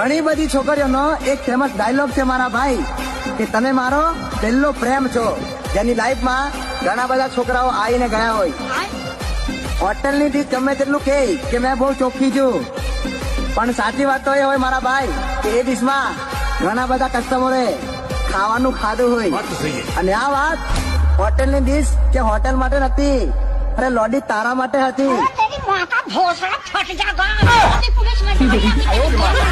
ઘણી બધી છોકરીઓનો એક ફેમસ ડાયલોગ છે મારા ભાઈ કે તમે મારો પહેલો પ્રેમ છો જેની લાઈફમાં ઘણા બધા છોકરાઓ આવીને ગયા હોય. હોટલની ડીશ ગમે તેટલું કે કે મેં બહુ ચોખ્ખી છું. પણ સાચી વાત તો એ હોય મારા ભાઈ કે એ ડીશમાં ઘણા બધા કસ્ટમરે ખાવાનું ખાધું હોય. અને આ વાત હોટેલની ડીશ કે હોટેલ માટે નથી અરે લોડી તારા માટે હતી.